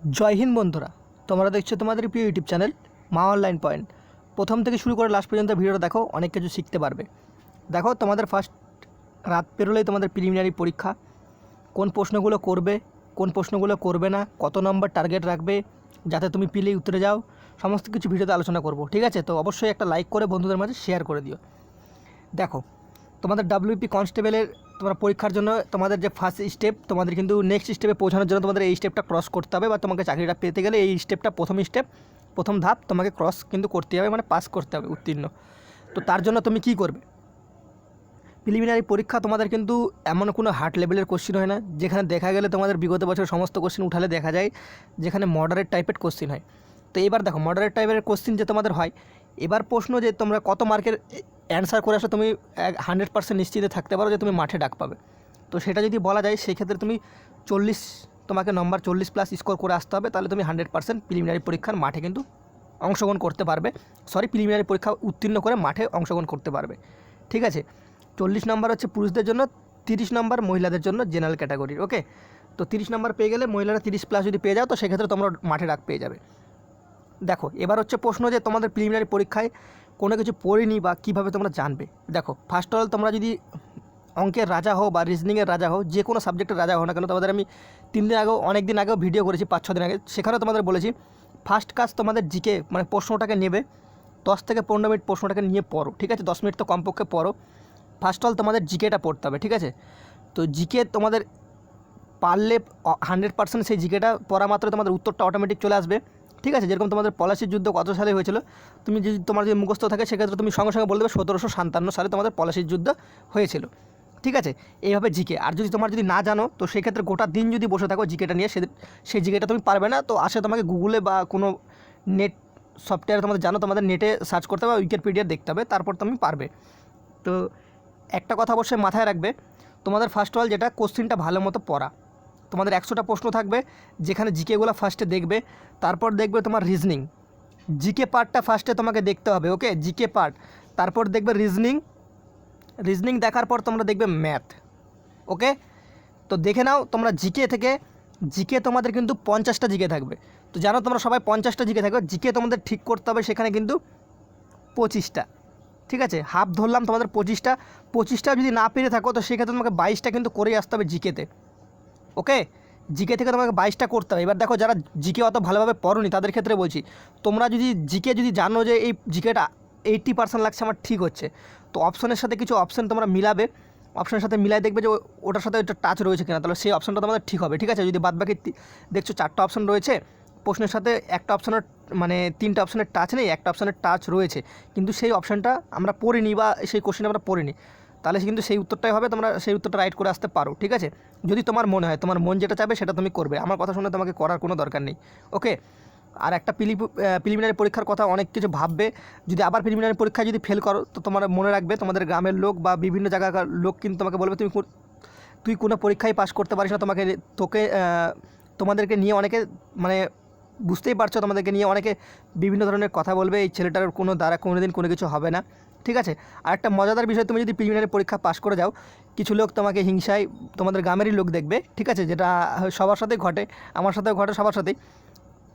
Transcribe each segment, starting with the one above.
জয় হিন্দ বন্ধুরা, তোমরা দেখছ তোমাদের প্রিয় YouTube channel Maa online point. প্রথম থেকে শুরু করে লাস্ট পর্যন্ত ভিডিওটা দেখো, অনেক কিছু শিখতে পারবে। দেখো, তোমাদের ফার্স্ট রাত পেরোলেই তোমাদের প্রিলিমিনারি পরীক্ষা। কোন প্রশ্নগুলো করবে, কোন প্রশ্নগুলো করবে না, কত নম্বর টার্গেট রাখবে, যাতে তুমি পিলেই উতরে যাও, সমস্ত কিছু ভিডিওতে আলোচনা করব, ঠিক আছে? তো অবশ্যই একটা লাইক করে বন্ধুদের মাঝে শেয়ার করে দিও। দেখো, তোমাদের ডাব্লিউপি কনস্টেবলের তোমার পরীক্ষার জন্য তোমাদের যে ফার্স্ট স্টেপ তোমাদের কিন্তু নেক্সট স্টেপে পৌঁছানোর জন্য তোমাদের এই স্টেপটা ক্রস করতে হবে বা তোমাকে চাকরিটা পেতে গেলে এই স্টেপটা প্রথম স্টেপ প্রথম ধাপ তোমাকে ক্রস কিন্তু করতে হবে মানে পাস করতে হবে উত্তীর্ণ। তো তার জন্য তুমি কি করবে? প্রিলিমিনারি পরীক্ষা তোমাদের কিন্তু এমন কোনো হার্ড লেভেলের কোশ্চিন হয় না, যেখানে দেখা গেলে তোমাদের বিগত বছর সমস্ত কোশ্চিন উঠালে দেখা যায়, যেখানে মডারেট টাইপের কোশ্চিন হয়। তো এবার দেখো মডারেট টাইপের কোশ্চিন যে তোমাদের হয় এবার প্রশ্ন যে তোমরা কত মার্কের অ্যান্সার করে আসলে তুমি হান্ড্রেড পার্সেন্ট নিশ্চিত থাকতে পারো যে তুমি মাঠে ডাক পাবে। তো সেটা যদি বলা যায়, সেক্ষেত্রে তুমি চল্লিশ, তোমাকে নম্বর চল্লিশ প্লাস স্কোর করে আসতে হবে, তাহলে তুমি হান্ড্রেড পার্সেন্ট প্রিলিমিনারি পরীক্ষার মাঠে কিন্তু অংশগ্রহণ করতে পারবে। সরি প্রিলিমিনারি পরীক্ষা উত্তীর্ণ করে মাঠে অংশগ্রহণ করতে পারবে। ঠিক আছে? চল্লিশ নম্বর হচ্ছে পুরুষদের জন্য, তিরিশ নম্বর মহিলাদের জন্য জেনারেল ক্যাটাগরির ওকে তো তিরিশ নম্বর পেয়ে গেলে মহিলারা তিরিশ প্লাস যদি পেয়ে যাও, তো সেক্ষেত্রে তোমরা মাঠে ডাক পেয়ে যাবে। দেখো, এবার হচ্ছে প্রশ্ন যে তোমাদের প্রিলিমিনারি পরীক্ষায় কোনো কিছু পড়িনি বা কীভাবে তোমরা জানবে? দেখো ফার্স্ট অফ অল তোমরা যদি অঙ্কের রাজা হও বা রিজনিংয়ের রাজা হও, যে কোনো সাবজেক্টের রাজা হও না কেন, তোমাদের আমি তিন দিন আগেও, অনেক দিন আগেও ভিডিও করেছি, পাঁচ, ছ দিন আগে। সেখানেও তোমাদের বলেছি ফার্স্ট কাজ তোমাদের জিকে মানে প্রশ্নটাকে নেবে, দশ থেকে পনেরো মিনিট প্রশ্নটাকে নিয়ে পড়ো, ঠিক আছে? দশ মিনিট তো কমপক্ষে পড়ো। ফার্স্ট অল তোমাদের জিকেটা পড়তে হবে, ঠিক আছে? তো জিকে তোমাদের পারলে হান্ড্রেড পার্সেন্ট সেই জিকেটা পড়া মাত্র তোমাদের উত্তরটা অটোমেটিক চলে আসবে। ঠিক আছে? যেরকম তোমাদের পলাশির যুদ্ধ কত সালে হয়েছিল? তুমি যদি তোমার যদি মুখস্থ থাকে, সেক্ষেত্রে তুমি সঙ্গে সঙ্গে বলে দেবে সতেরোশো সাতান্ন সালে তোমাদের পলাশির যুদ্ধ হয়েছিল। ঠিক আছে? এইভাবে জিকে। আর যদি তোমার যদি না জানো, তো সেক্ষেত্রে গোটা দিন যদি বসে থাকো জিকেটা নিয়ে সেই জিকেটা তুমি পারবে না। তো আসে তোমাকে গুগলে বা কোনো নেট সফটওয়্যার তোমাদের জানো, তোমাদের নেটে সার্চ করতে হবে উইকিপিডিয়া দেখতে হবে, তারপর তুমি পারবে। তো একটা কথা অবশ্যই মাথায় রাখবে, তোমাদের ফার্স্ট অল যেটা কোশ্চিনটা ভালো মতো পড়া। তোমাদের একশোটা প্রশ্ন থাকবে, যেখানে জিকেগুলো ফার্স্টে দেখবে, তারপর দেখবে তোমার রিজনিং জিকে পার্টটা ফার্স্টে তোমাকে দেখতে হবে ওকে জিকে পার্ট তারপর দেখবে রিজনিং রিজনিং দেখার পর তোমরা দেখবে ম্যাথ ওকে তো দেখে নাও, তোমরা জিকে থেকে, জিকে তোমাদের কিন্তু পঞ্চাশটা জিকে থাকবে। তো জানো তোমরা সবাই পঞ্চাশটা জিকে থাকবে, জিকে তোমাদের ঠিক করতে হবে সেখানে কিন্তু পঁচিশটা, ঠিক আছে? হাফ ধরলাম তোমাদের পঁচিশটা পঁচিশটা যদি না পেরে থাকো, তো সেক্ষেত্রে তোমাকে বাইশটা কিন্তু করেই আসতে হবে জিকেতে ওকে? জিকে থেকে তোমাকে বাইশটা করতে হবে। এবার দেখো যারা জিকে অত ভালোভাবে পড়োনি, তাদের ক্ষেত্রে বলছি, তোমরা যদি জিকে যদি জানো যে এই জিকেটা এইট্টি পার্সেন্ট লাগছে, আমার ঠিক হচ্ছে। তো অপশনের সাথে কিছু অপশন তোমরা মিলাবে। অপশনের সাথে মিলাই দেখবে যে ওটার সাথে ওটা টাচ রয়েছে কিনা। তাহলে সেই অপশনটা তোমাদের ঠিক হবে, ঠিক আছে? যদি বাদ বাকি দেখছ চারটা অপশন রয়েছে, প্রশ্নের সাথে একটা অপশনের মানে তিনটা অপশনের টাচ নেই, একটা অপশনের টাচ রয়েছে। কিন্তু সেই অপশনটা আমরা পড়িনি বা সেই কোশ্চেন আমরা পড়িনি। তাহলে কিন্তু সেই উত্তরটাই হবে, তোমরা সেই উত্তরটা রাইট করে আসতে পারো, ঠিক আছে? যদি তোমার মনে হয়, তোমার মন যেটা চাবে সেটা তুমি করবে, আমার কথা শুনে তোমাকে করার কোনো দরকার নেই ওকে আর একটা পিলি প্রিলিমিনারি পরীক্ষার কথা অনেক কিছু ভাববে, যদি আবার প্রিলিমিনারি পরীক্ষায় যদি ফেল করো, তো তোমার মনে রাখবে, তোমাদের গ্রামের লোক বা বিভিন্ন জায়গাকার লোক কিন্তু তোমাকে বলবে, তুমি তুই কোনো পরীক্ষায় পাশ করতে পারিস না, তোমাকে তোকে তোমাদেরকে নিয়ে অনেকে মানে বুঝতেই পারছ, তোমাদেরকে নিয়ে অনেকে বিভিন্ন ধরনের কথা বলবে, এই ছেলেটার কোনো দ্বারা কোনো দিন কোনো কিছু হবে না। ঠিক আছে? আর একটা মজাদার বিষয়, তুমি যদি প্রিলিমিনারি পরীক্ষা পাশ করে যাও, কিছু লোক তোমাকে হিংসায়, তোমাদের গ্রামেরই লোক দেখবে, ঠিক আছে? যেটা সবার সাথেই ঘটে, আমার সাথেও ঘটে সবার সাথেই।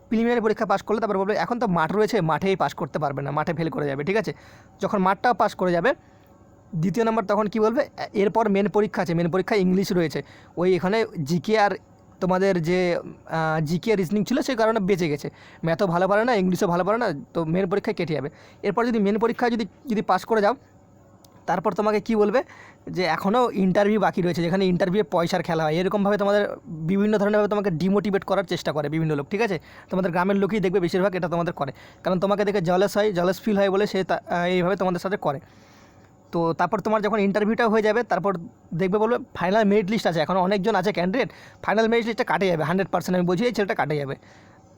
প্রিলিমিনারি পরীক্ষা পাস করলে তারপর বলবে, এখন তো মাঠ রয়েছে, মাঠেই পাস করতে পারবে না, মাঠে ফেল করে যাবে। ঠিক আছে? যখন মাঠটাও পাস করে যাবে, দ্বিতীয় নম্বর তখন কি বলবে? এরপর মেন পরীক্ষা আছে মেন পরীক্ষা ইংলিশ রয়েছে। ওই এখানে জিকে আর তোমাদের যে জিকে রিজনিং ছিল সেই কারণে বেঁচে গেছে। ম্যাথও ভালো পারে না, ইংলিশও ভালো পারে না, তো মেন পরীক্ষায় কেটে যাবে। এরপর যদি মেন পরীক্ষায় যদি যদি পাস করে যাও, তারপর তোমাকে কি বলবে? যে এখনও ইন্টারভিউ বাকি রয়েছে, যেখানে ইন্টারভিউ পয়সার খেলা হয়। এরকমভাবে তোমাদের বিভিন্ন ধরনেরভাবে তোমাকে ডিমোটিভেট করার চেষ্টা করে বিভিন্ন লোক, ঠিক আছে? তোমাদের গ্রামের লোকই দেখবে বেশিরভাগ এটা তোমাদের করে। কারণ তোমাকে দেখে জলেস হয় জলেস ফিল হয় বলে সে এইভাবে তোমাদের সাথে করে। তো তারপর তোমার যখন ইন্টারভিউটা হয়ে যাবে, তারপর দেখবে বলবে ফাইনাল মেরিট লিস্ট আছে। এখন অনেকজন আছে ক্যান্ডিডেট ফাইনাল মেরিট লিস্টটা কাটে যাবে হান্ড্রেড পার্সেন্ট আমি বলছি, এই ছেলেটা কাটে যাবে।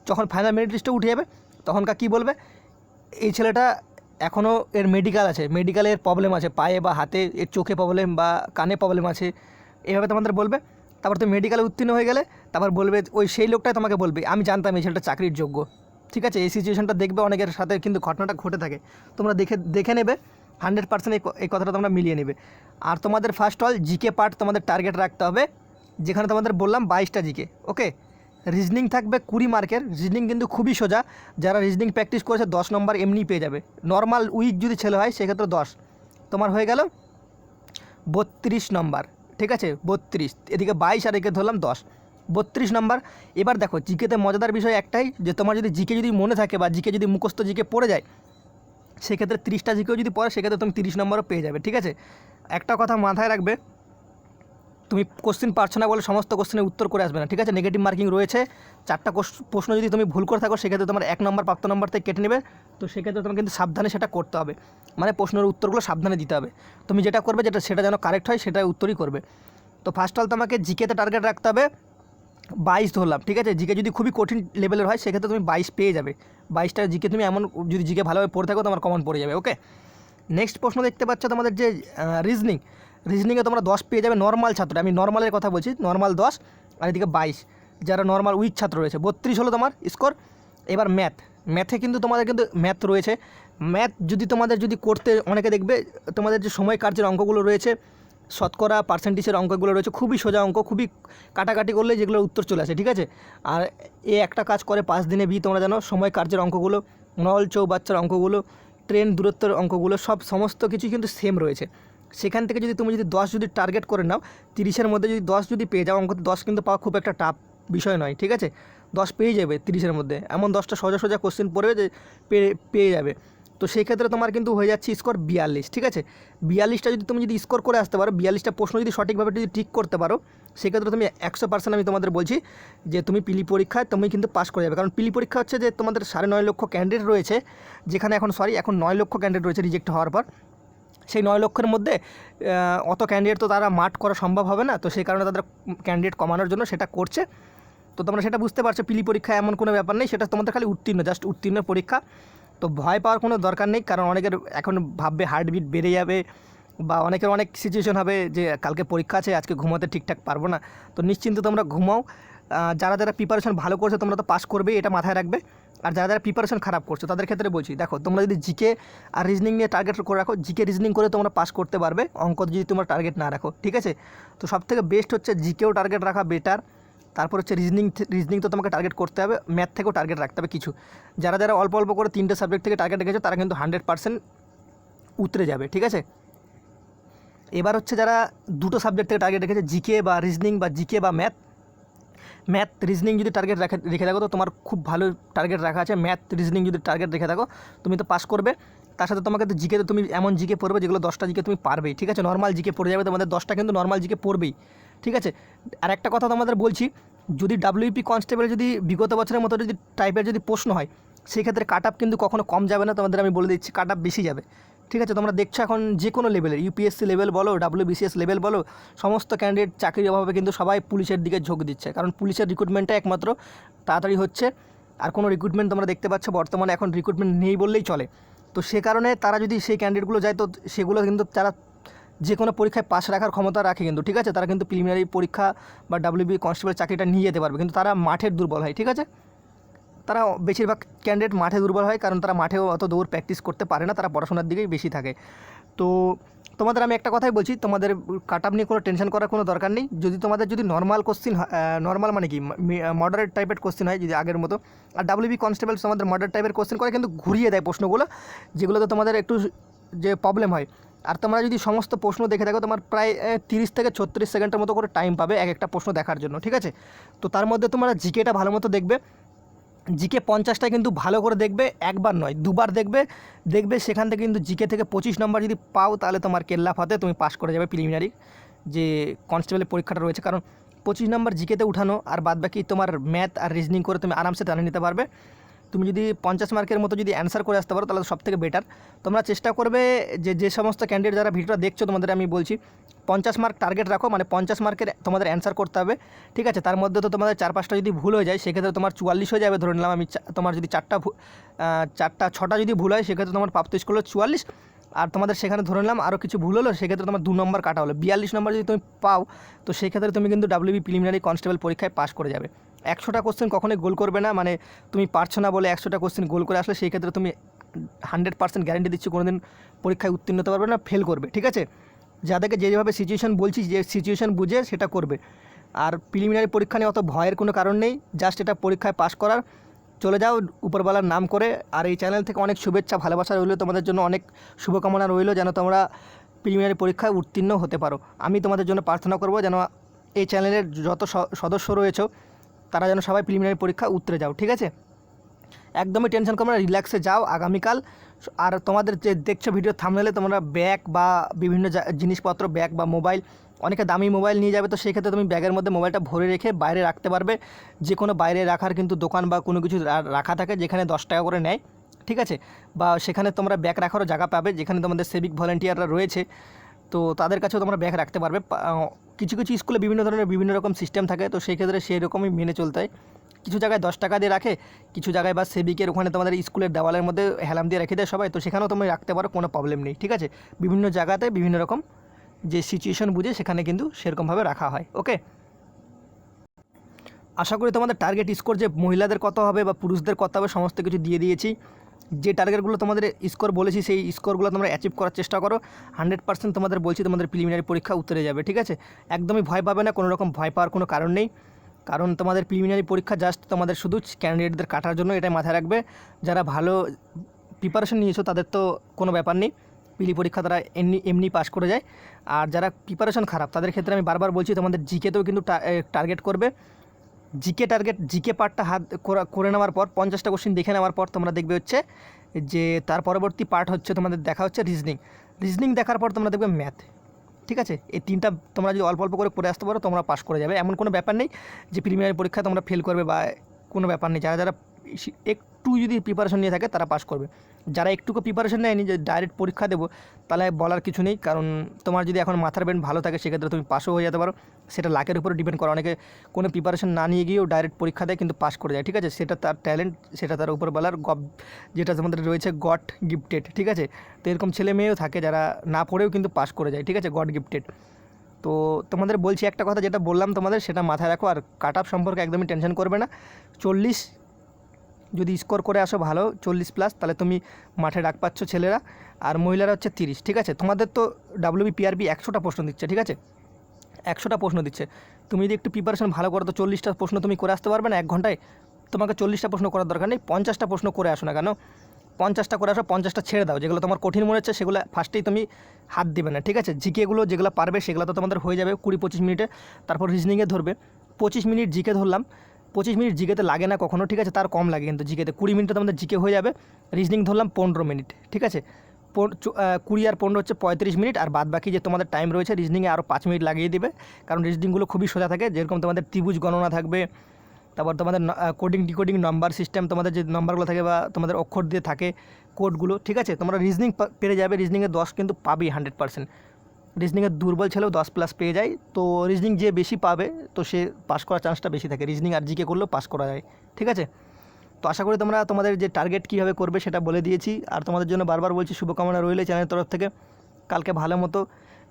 যখন ফাইনাল মেরিট লিস্টে উঠে যাবে, তখনকার কী বলবে, এই ছেলেটা এখনও এর মেডিকেল আছে মেডিকেলের প্রবলেম আছে, পায়ে বা হাতে, এর চোখে প্রবলেম বা কানে প্রবলেম আছে। এভাবে তোমাদের বলবে। তারপর তুমি মেডিকেলে উত্তীর্ণ হয়ে গেলে, তারপর বলবে, ওই সেই লোকটাই তোমাকে বলবে, আমি জানতাম এই ছেলেটা চাকরির যোগ্য। ঠিক আছে? এই সিচুয়েশনটা দেখবে অনেকের সাথে কিন্তু ঘটনাটা ঘটে থাকে। তোমরা দেখে দেখে নেবে। হান্ড্রেড পার্সেন্ট এই কথাটা তোমরা মিলিয়ে নেবে। আর তোমাদের ফার্স্ট অল জিকে পার্ট তোমাদের টার্গেট রাখতে হবে, যেখানে তোমাদের বললাম বাইশটা জিকে ওকে রিজনিং থাকবে কুড়ি মার্কের রিজনিং কিন্তু খুবই সোজা। যারা রিজনিং প্র্যাকটিস করেছে, দশ নম্বর এমনি পেয়ে যাবে। নর্মাল উইক যদি ছেলে হয়, সেক্ষেত্রে দশ। তোমার হয়ে গেল বত্রিশ নম্বর ঠিক আছে? বত্রিশ। এদিকে বাইশ আর এদিকে ধরলাম দশ। বত্রিশ নম্বর এবার দেখো জিকেতে মজাদার বিষয় একটাই, যে তোমার যদি জিকে যদি মনে থাকে বা জিকে যদি মুখস্থ জিকে পড়ে যায় সেক্ষেত্রে তিরিশটা জিকেও যদি পড়ে, সেক্ষেত্রে তুমি তিরিশ নম্বরও পেয়ে যাবে, ঠিক আছে? একটা কথা মাথায় রাখবে, তুমি কোশ্চেন পারছ না বলে সমস্ত কোশ্চেনের উত্তর করে আসবে না, ঠিক আছে? নেগেটিভ মার্কিং রয়েছে, চারটা প্রশ্ন যদি তুমি ভুল করে থাকো, সেক্ষেত্রে তোমার এক নম্বর প্রাপ্ত নম্বর থেকে কেটে নেবে, তো সেক্ষেত্রে তোমাকে কিন্তু সাবধানে সেটা করতে হবে। মানে প্রশ্নের উত্তরগুলো সাবধানে দিতে হবে। তুমি যেটা করবে, যেটা, সেটা যেন কারেক্ট হয় সেটা উত্তরই করবে। তো ফার্স্ট অল তোমাকে জিকেতে টার্গেট রাখতে হবে, বাইশ ধরলাম, ঠিক আছে? জিকে যদি খুবই কঠিন লেভেলের হয়, সেক্ষেত্রে তুমি বাইশ পেয়ে যাবে। বাইশটা জিকে তুমি এমন যদি জিকে ভালোভাবে পড়ে থাকো তোমার কমন পড়ে যাবে ওকে নেক্সট প্রশ্ন দেখতে পাচ্ছ তোমাদের যে রিজনিং রিজনিংয়ে তোমরা দশ পেয়ে যাবে নর্মাল ছাত্র আমি নর্মালের কথা বলছি নর্মাল দশ, আর এদিকে বাইশ। যারা নর্মাল উইক ছাত্র রয়েছে, বত্রিশ হলো তোমার স্কোর এবার ম্যাথ ম্যাথে কিন্তু তোমাদের কিন্তু ম্যাথ রয়েছে। ম্যাথ যদি তোমাদের যদি করতে অনেকে দেখবে, তোমাদের যে সময় কার্যের অঙ্কগুলো রয়েছে শতকরা পার্সেন্টেজের অঙ্কগুলো রয়েছে, খুবই সোজা অঙ্ক, খুবই কাটাকাটি করলে যেগুলোর উত্তর চলে আসে, ঠিক আছে? আর এ একটা কাজ করে পাঁচ দিনে বি, তোমরা জানো, সময় কার্যের অঙ্কগুলো, নল চৌবাচ্চার অঙ্কগুলো, ট্রেন দূরত্বের অঙ্কগুলো, সব সমস্ত কিছুই কিন্তু সেম রয়েছে। সেখান থেকে যদি তুমি যদি দশ যদি টার্গেট করে নাও, তিরিশের মধ্যে যদি দশ যদি পেয়ে যাও, অঙ্কতে দশ কিন্তু পাওয়া খুব একটা টাফ বিষয় নয়, ঠিক আছে? দশ পেয়ে যাবে তিরিশের মধ্যে। এমন দশটা সোজা সোজা কোশ্চেন পড়বে যে, পেয়ে পেয়ে যাবে। তো সেই ক্ষেত্রে তোমার কিন্তু হয়ে যাচ্ছে স্কোর বিয়াল্লিশ, ঠিক আছে? বিয়াল্লিশটা যদি তুমি যদি স্কোর করে আসতে পারো, বিয়াল্লিশটা প্রশ্ন যদি সঠিকভাবে যদি ঠিক করতে পারো সেক্ষেত্রে তুমি একশো পার্সেন্ট আমি তোমাদের বলছি যে তুমি পিলি পরীক্ষায় তুমি কিন্তু পাস করে যাবে। কারণ পিলি পরীক্ষা হচ্ছে যে তোমাদের সাড়ে নয় লক্ষ ক্যান্ডিডেট রয়েছে, যেখানে এখন সরি এখন নয় লক্ষ ক্যান্ডিডেট রয়েছে রিজেক্ট হওয়ার পর। সেই নয় লক্ষের মধ্যে অত ক্যান্ডিডেট তো তারা মাঠ করা সম্ভব হবে না, তো সেই কারণে তাদের ক্যান্ডিডেট কমানোর জন্য সেটা করছে। তো তোমরা সেটা বুঝতে পারছ পিলি পরীক্ষা এমন কোনো ব্যাপার নেই, সেটা তোমাদের খালি উত্তীর্ণ জাস্ট উত্তীর্ণ পরীক্ষা। তো ভয় পাওয়ার কোনো দরকার নেই, কারণ অনেকের এখন ভাববে হার্টবিট বেড়ে যাবে বা অনেকের অনেক সিচুয়েশন হবে যে কালকে পরীক্ষা আছে, আজকে ঘুমাতে ঠিকঠাক পারব না। তো নিশ্চিন্তে তোমরা ঘুমাও। যারা যারা প্রিপারেশন ভালো করছে, তোমরা তো পাস করবেই, এটা মাথায় রাখবে। আর যারা যারা প্রিপারেশন খারাপ করছ, তাদের ক্ষেত্রে বলছি, দেখো, তোমরা যদি জিকে আর রিজনিং নিয়ে টার্গেট করে রাখো জিকে রিজনিং করে তোমরা পাস করতে পারবে। অঙ্ক যদি তোমরা টার্গেট না রাখো, ঠিক আছে? তো সব থেকে বেস্ট হচ্ছে জিকেও টার্গেট রাখা বেটার তারপর হচ্ছে রিজনিং রিজনিং তো তোমাকে টার্গেট করতে হবে ম্যাথ থেকেও টার্গেট রাখতে হবে কিছু। যারা যারা অল্প অল্প করে তিনটে সাবজেক্ট থেকে টার্গেট রেখেছে, তারা কিন্তু হান্ড্রেড পার্সেন্ট উতরে যাবে, ঠিক আছে? এবার হচ্ছে যারা দুটো সাবজেক্ট থেকে টার্গেট রেখেছে, জিকে বা রিজনিং বা জিকে বা ম্যাথ ম্যাথ রিজনিং যদি টার্গেট রেখে রেখে থাকো, তো তোমার খুব ভালো টার্গেট রাখা আছে। ম্যাথ রিজনিং যদি টার্গেট রেখে থাকো, তুমি তো পাস করবে। তার সাথে তোমাকে তো জিকে, তুমি এমন জিকে পড়বে যেগুলো দশটা জিকে তুমি পারবেই, ঠিক আছে? নর্মাল জিকে পড়ে যাবে, তোমাদের দশটা কিন্তু নর্মাল জিকে পড়বেই। ঠিক আছে? আর একটা কথা তোমাদের বলছি, যদি ডাব্লিউপি কনস্টেবল যদি বিগত বছরের মতো যদি টাইপের যদি প্রশ্ন হয় সেই ক্ষেত্রে কাট আপ কিন্তু কখনো কম যাবে না, তোমাদের আমি বলে দিচ্ছি কাট আপ বেশি যাবে। ঠিক আছে? তোমরা দেখছ এখন যে কোনো লেভেলের ইউপিএসসি লেভেল বলো ডাব্লিউবিসিএস লেভেল বলো, সমস্ত ক্যান্ডিডেট চাকরির অভাবে কিন্তু সবাই পুলিশের দিকে ঝোঁক দিচ্ছে। কারণ পুলিশের রিক্রুটমেন্টটা একমাত্র তাড়াতাড়ি হচ্ছে, আর কোনো রিক্রুটমেন্ট তোমরা দেখতে পাচ্ছ, বর্তমানে এখন রিক্রুটমেন্ট নেই বললেই চলে। তো সে কারণে তারা যদি সেই ক্যান্ডিডেটগুলো যায়, তো সেগুলো কিন্তু তারা যে কোনো পরীক্ষায় পাশ রাখার ক্ষমতা রাখে কিন্তু, ঠিক আছে? তারা কিন্তু প্রিলিমিনারি পরীক্ষা বা ডাব্লিউবি কনস্টেবল চাকরিটা নিয়ে যেতে পারবে। কিন্তু তারা মাঠের দুর্বল হয়, ঠিক আছে? তারা বেশিরভাগ ক্যান্ডিডেট মাঠে দুর্বল হয়, কারণ তারা মাঠেও অত দৌড় প্র্যাকটিস করতে পারে না, তারা পড়াশোনার দিকেই বেশি থাকে। তো তোমাদের আমি একটা কথাই বলছি, তোমাদের কাট আপ নিয়ে কোনো টেনশন করার কোনো দরকার নেই। যদি তোমাদের যদি নর্মাল কোশ্চিন নর্মাল মানে কি? মডারেট টাইপের কোশ্চিন হয়, যদি আগের মতো। আর ডাব্লিউবি কনস্টেবল তোমাদের মডারেট টাইপের কোশ্চেন করে, কিন্তু ঘুরিয়ে দেয় প্রশ্নগুলো, যেগুলোতে তোমাদের একটু যে প্রবলেম হয়। আর তোমরা যদি সমস্ত প্রশ্ন দেখে থাকো, তোমার প্রায় তিরিশ থেকে ছত্রিশ সেকেন্ডের মতো করে টাইম পাবে এক একটা প্রশ্ন দেখার জন্য, ঠিক আছে? তো তার মধ্যে তোমরা জিকেটা ভালো মতো দেখবে। জিকে পঞ্চাশটা কিন্তু ভালো করে দেখবে, একবার নয়, দুবার দেখবে। দেখবে সেখান থেকে কিন্তু জিকে থেকে পঁচিশ নম্বর যদি পাও, তাহলে তোমার কেল্লা ফাতে তুমি পাস করে যাবে প্রিলিমিনারি যে কনস্টেবলের পরীক্ষাটা রয়েছে। কারণ পঁচিশ নম্বর জিকেতে উঠানো, আর বাদ বাকি তোমার ম্যাথ আর রিজনিং করে তুমি আরামসে টানে নিতে পারবে। তুমি যদি পঞ্চাশ মার্কের মতো যদি অ্যান্সার করে আসতে পারো, তাহলে সব থেকে বেটার তোমরা চেষ্টা করবে যে যে সমস্ত ক্যান্ডিডেট যারা ভিডিওটা দেখছ, তোমাদের আমি বলছি, পঞ্চাশ মার্ক টার্গেট রাখো মানে পঞ্চাশ মার্কের তোমাদের অ্যান্সার করতে হবে, ঠিক আছে? তার মধ্যে তো তোমাদের চার পাঁচটা যদি ভুল হয়ে যায়, সেক্ষেত্রে তোমার চুয়াল্লিশ হয়ে যাবে। ধরে নিলাম আমি তোমার যদি চারটা চারটা, ছটা যদি ভুল হয়, সেক্ষেত্রে তোমার প্রাপ্ত স্কুল হলো চুয়াল্লিশ। আর তোমাদের সেখানে ধরে নিলাম আরও কিছু ভুল হলো, সেক্ষেত্রে তোমার দু নম্বর কাটা হলো। বিয়াল্লিশ নম্বর যদি তুমি পাও, তো সেক্ষেত্রে তুমি কিন্তু ডাব্লিউবি প্রিলিমিনারি কনস্টেবল পরীক্ষায় পাস করে যাবে। একশোটা কোশ্চেন কখনোই গোল করবে না মানে তুমি পারছ না বলে একশোটা কোশ্চেন গোল করে আসলে সেই ক্ষেত্রে তুমি হান্ড্রেড পার্সেন্ট গ্যারেন্টি দিচ্ছি, কোনোদিন পরীক্ষায় উত্তীর্ণ হতে পারবে না ফেল করবে, ঠিক আছে? যাদেরকে যেভাবে সিচুয়েশন বলছি যে সিচুয়েশন বুঝে সেটা করবে। আর প্রিলিমিনারি পরীক্ষা নিয়ে অত ভয়ের কোনো কারণ নেই জাস্ট এটা পরীক্ষায় পাশ করার। চলে যাও উপরওয়ালার নাম করে। আর এই চ্যানেল থেকে অনেক শুভেচ্ছা, ভালোবাসা রইল। তোমাদের জন্য অনেক শুভকামনা রইল যেন তোমরা প্রিলিমিনারি পরীক্ষায় উত্তীর্ণ হতে পারো। আমি তোমাদের জন্য প্রার্থনা করব যেন এই চ্যানেলের যত সদস্য রয়েছে, তারা যেন সবাই প্রিলিমিনারি পরীক্ষা উত্তরে যাও, ঠিক আছে? একদমই টেনশন করবে না রিল্যাক্সে যাও আগামীকাল। আর তোমাদের যে দেখছ ভিডিও থামলে তোমরা ব্যাগ বা বিভিন্ন জিনিসপত্র ব্যাগ বা মোবাইল অনেকে দামি মোবাইল নিয়ে যাবে, তো সেক্ষেত্রে তুমি ব্যাগের মধ্যে মোবাইলটা ভরে রেখে বাইরে রাখতে পারবে। যে কোনো বাইরে রাখার কিন্তু দোকান বা কোনো কিছু রাখা থাকে যেখানে দশ টাকা করে নেয়, ঠিক আছে? বা সেখানে তোমরা ব্যাগ রাখারও জায়গা পাবে, যেখানে তোমাদের সেভিক ভলেন্টিয়াররা রয়েছে। তো তাদের কাছেও তোমরা ব্যাগ রাখতে পারবে। কিছু কিছু স্কুলে বিভিন্ন ধরনের বিভিন্ন রকম সিস্টেম থাকে, তো সেই ক্ষেত্রে সেই রকমই মেনে চলতে হয়। কিছু জায়গায় দশ টাকা দিয়ে রাখে, কিছু জায়গায় বা সেবিকের ওখানে তোমাদের স্কুলের দেওয়ালের মধ্যে হেলাম দিয়ে রেখে দেয় সবাই, তো সেখানেও তুমি রাখতে পারো, কোনো প্রবলেম নেই, ঠিক আছে? বিভিন্ন জায়গাতে বিভিন্ন রকম যে সিচুয়েশন বুঝে সেখানে কিন্তু সেরকমভাবে রাখা হয়। ওকে আশা করি তোমাদের টার্গেট স্কোর যে মহিলাদের কত হবে বা পুরুষদের কত হবে সমস্ত কিছু দিয়ে দিয়েছি। যে টার্গেটগুলো তোমাদের স্কোর বলেছি সেই স্কোরগুলো তোমরা অ্যাচিভ করার চেষ্টা করো। হান্ড্রেড পার্সেন্ট তোমাদের বলছি তোমাদের প্রিলিমিনারি পরীক্ষা উত্তরে যাবে, ঠিক আছে? একদমই ভয় পাবে না কোনো রকম ভয় পাওয়ার কোনো কারণ নেই। কারণ তোমাদের প্রিলিমিনারি পরীক্ষা জাস্ট তোমাদের শুধু ক্যান্ডিডেটদের কাটার জন্য এটাই মাথায় রাখবে। যারা ভালো প্রিপারেশন নিয়েছো তাদের তো কোনো ব্যাপার নেই। পিলি পরীক্ষা তারা এমনি এমনি পাশ করে যায়। আর যারা প্রিপারেশন খারাপ, তাদের ক্ষেত্রে আমি বারবার বলছি, তোমাদের জিকেতেও কিন্তু টার্গেট করবে। জিকে টার্গেট জিকে পার্টটা হাত, করা- নেওয়ার পর, পঞ্চাশটা কোশ্চিন দেখে নেওয়ার পর তোমরা দেখবে হচ্ছে যে, তার পরবর্তী পার্ট হচ্ছে তোমাদের দেখা হচ্ছে রিজনিং রিজনিং দেখার পর তোমরা দেখবে ম্যাথ ঠিক আছে? এই তিনটা তোমরা যদি অল্প অল্প করে করে আসতে পারো, তোমরা পাস করে যাবে। এমন কোনো ব্যাপার নেই যে প্রিলিমিনারি পরীক্ষা তোমরা ফেল করবে বা কোনো ব্যাপার নেই। যারা যারা একটু যদি প্রিপারেশন নিয়ে থাকে, তারা পাস করবে। যারা একটুকু প্রিপারেশন নেয়নি যে ডাইরেক্ট পরীক্ষা দেবো, তাহলে বলার কিছু নেই। কারণ তোমার যদি এখন মাথার ব্রেন ভালো থাকে, সেক্ষেত্রে তুমি পাসও হয়ে যেতে পারো। সেটা লাকের উপরে ডিপেন্ড করে। অনেকে কোনো প্রিপারেশন না নিয়ে গিয়েও ডাইরেক্ট পরীক্ষা দেয়, কিন্তু পাস করে যায়। ঠিক আছে? সেটা তার ট্যালেন্ট সেটা তার উপর বলার গব, যেটা তোমাদের রয়েছে গড গিফটেড ঠিক আছে? তো এরকম ছেলে মেয়েও থাকে যারা না পড়েও কিন্তু পাস করে যায়, ঠিক আছে? গড গিফটেড তো তোমাদের বলছি একটা কথা যেটা বললাম তোমাদের, সেটা মাথায় রাখো। আর কাট আপ সম্পর্কে একদমই টেনশন করবে না। চল্লিশ যদি স্কোর করে আসো ভালো, চল্লিশ প্লাস তাহলে তুমি মাঠে ডাক পাচ্ছ ছেলেরা। আর মহিলারা হচ্ছে তিরিশ, ঠিক আছে? তোমাদের তো ডাব্লিউবি পিআরবি একশোটা প্রশ্ন দিচ্ছে, ঠিক আছে? একশোটা প্রশ্ন দিচ্ছে। তুমি যদি একটু প্রিপারেশন ভালো করো, তো চল্লিশটা প্রশ্ন তুমি করে আসতে পারবে না এক ঘন্টায়? তোমাকে চল্লিশটা প্রশ্ন করার দরকার নেই, পঞ্চাশটা প্রশ্ন করে আসো না কেন? পঞ্চাশটা করে আসো, পঞ্চাশটা ছেড়ে দাও। যেগুলো তোমার কঠিন মনে হচ্ছে, সেগুলো ফার্স্টেই তুমি হাত দিবে না, ঠিক আছে? জিকেগুলো যেগুলো পারবে, সেগুলো তো তোমাদের হয়ে যাবে কুড়ি পঁচিশ মিনিটে। তারপর রিজনিংয়ে ধরবে। পঁচিশ মিনিট জিকে ধরলাম পঁচিশ মিনিট জিকেতে লাগে না, কখনো ঠিক আছে? তার কম লাগে কিন্তু জিকেতে। কুড়ি মিনিটে তোমাদের জিকে হয়ে যাবে। রিজনিং ধরলাম পনেরো মিনিট, ঠিক আছে? কুড়ি আর পনেরো হচ্ছে পঁয়ত্রিশ মিনিট, আর বাদ বাকি যে তোমাদের টাইম রয়েছে রিজনিংয়ে আরও পাঁচ মিনিট লাগিয়ে দিবে। কারণ রিজনিংগুলো খুবই সোজা থাকে, যেরকম তোমাদের ত্রিভুজ গণনা থাকবে, তারপর তোমাদের কোডিং ডিকোডিং নাম্বার সিস্টেম তোমাদের যে নাম্বারগুলো থাকে বা তোমাদের অক্ষর দিয়ে থাকে কোডগুলো ঠিক আছে? তোমরা রিজনিং পেরে যাবে রিজনিংয়ে দশ কিন্তু পাবেই হান্ড্রেড পার্সেন্ট রিজনিংয়ের দুর্বল ছেলেও দশ প্লাস পেয়ে যায়। তো রিজনিং যে বেশি পাবে, তো সে পাস করার চান্সটা বেশি থাকে। রিজনিং আর জিকে করলেও পাস করা যায়। ঠিক আছে? তো আশা করি তোমরা তোমাদের যে টার্গেট কীভাবে করবে সেটা বলে দিয়েছি। আর তোমাদের জন্য বারবার বলছি, শুভকামনা রইলে চ্যানেলের তরফ থেকে। কালকে ভালো মতো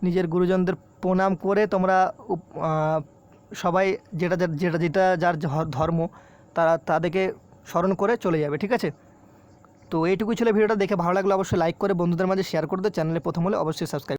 নিজের গুরুজনদের প্রণাম করে তোমরা সবাই যেটা যেটা যেটা যার ধর্ম, তারা, তাদেরকে স্মরণ করে চলে যাবে। ঠিক আছে? তো এইটুকুই ছিল ভিডিওটা। দেখে ভালো লাগলে অবশ্যই লাইক করে বন্ধুদের মাঝে শেয়ার করে দিও। চ্যানেলে প্রথম হলে অবশ্যই সাবস্ক্রাইব